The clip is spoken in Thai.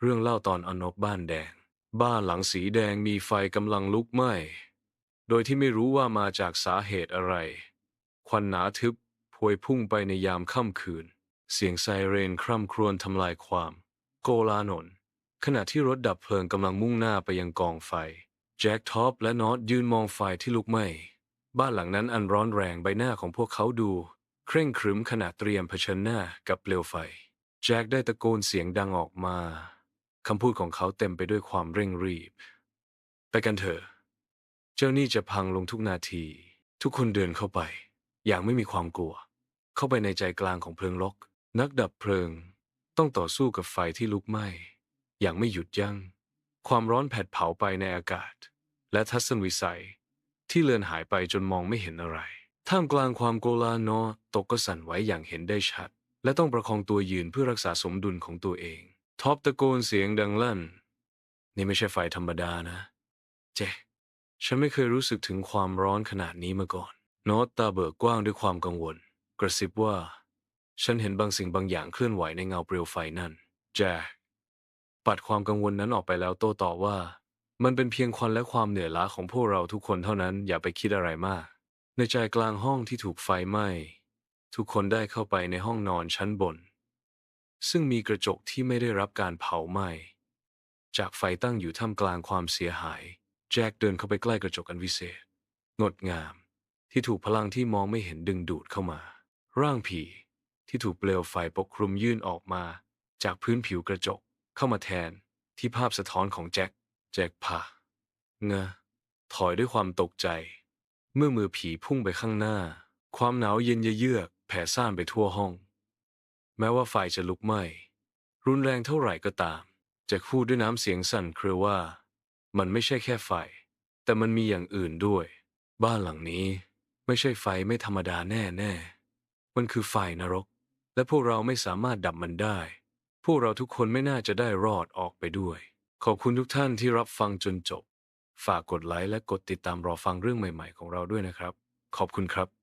เรื่องเล่าตอนอนบบ้านแดง บ้านหลังสีแดงมีไฟกำลังลุกไหม้ โดยที่ไม่รู้ว่ามาจากสาเหตุอะไร ควันหนาทึบพวยพุ่งไปในยามค่ำคืน เสียงไซเรนคร่ำครวญทำลายความ โกลาหนนขณะที่รถดับเพลิงกำลังมุ่งหน้าไปยังกองไฟ แจ็คท็อปและนอตยืนมองไฟที่ลุกไหม้ บ้านหลังนั้นอันร้อนแรงใบหน้าของพวกเขาดู เคร่งครึมขณะเตรียมเผชิญหน้ากับเปลวไฟ แจ็คได้ตะโกนเสียงดังออกมา คำพูดของเขาเต็มไปด้วยความเร่งรีบ ไปกันเถอะ เจ้านี่จะพังลงทุกนาที ทุกคนเดินเข้าไป อย่างไม่มีความกลัว เข้าไปในใจกลางของเพลิงลก นักดับเพลิง ต้องต่อสู้กับไฟที่ลุกไหม้ อย่างไม่หยุดยัง้ง ความร้อนแผดเผาไปในอากาศ และทัศนวิสัย ที่เลือนหายไปจนมองไม่เห็นอะไร ท่ามกลางความโกลาหลตกก็สั่นไหวอย่างเห็นได้ชัด และต้องประคองตัวยืนเพื่อรักษาสมดุลของตัวเอง ท็อปตะโกนเสียงดังลั่น นี่ไม่ใช่ไฟธรรมดานะ เจฉันไม่เคยรู้สึกถึงความร้อนขนาดนี้มาก่อน โนตตาเบิกกว้างด้วยความกังวล กระซิบว่า ฉันเห็นบางสิ่งบางอย่างเคลื่อนไหวในเงาเปลวไฟนั่น แจ็คปัดความกังวลนั้นออกไปแล้วโต้ตอบว่า มันเป็นเพียงควันและความเหนื่อยล้าของพวกเราทุกคนเท่านั้นอย่าไปคิดอะไรมาก ในใจกลางห้องที่ถูกไฟไหม้ทุกคนได้เข้าไปในห้องนอนชั้นบน ซึ่งมีกระจกที่ไม่ได้รับการเผาไหม้จากไฟตั้งอยู่ท่ามกลางความเสียหาย แจ็คเดินเข้าไปใกล้กระจกอันวิเศษ งดงาม ที่ถูกพลังที่มองไม่เห็นดึงดูดเข้ามา ร่างผี ที่ถูกเปลวไฟปกคลุมยื่นออกมา จากพื้นผิวกระจกเข้ามาแทนที่ภาพสะท้อนของแจ็คแจ็คพาเงะถอยด้วยความตกใจ เมื่อมือผีพุ่งไปข้างหน้า ความหนาวเย็นเยือกแผ่ซ่านไปทั่วห้อง แม้ว่าไฟจะลุกไหม้รุนแรงเท่าไหร่ก็ตามจ็คพูดด้วยน้ำเสียงสั่นเครือว่า มันไม่ใช่แค่ไฟ แต่มันมีอย่างอื่นด้วย บ้านหลังนี้ไม่ใช่ไฟไม่ธรรมดาแน่แน่มันคือไฟนรก และพวกเราไม่สามารถดับมันได้ พวกเราทุกคนไม่น่าจะได้รอดออกไปด้วย ขอบคุณทุกท่านที่รับฟังจนจบ ฝากกดไลค์และกดติดตามรอฟังเรื่องใหม่ ๆ ของเราด้วยนะครับ ขอบคุณครับ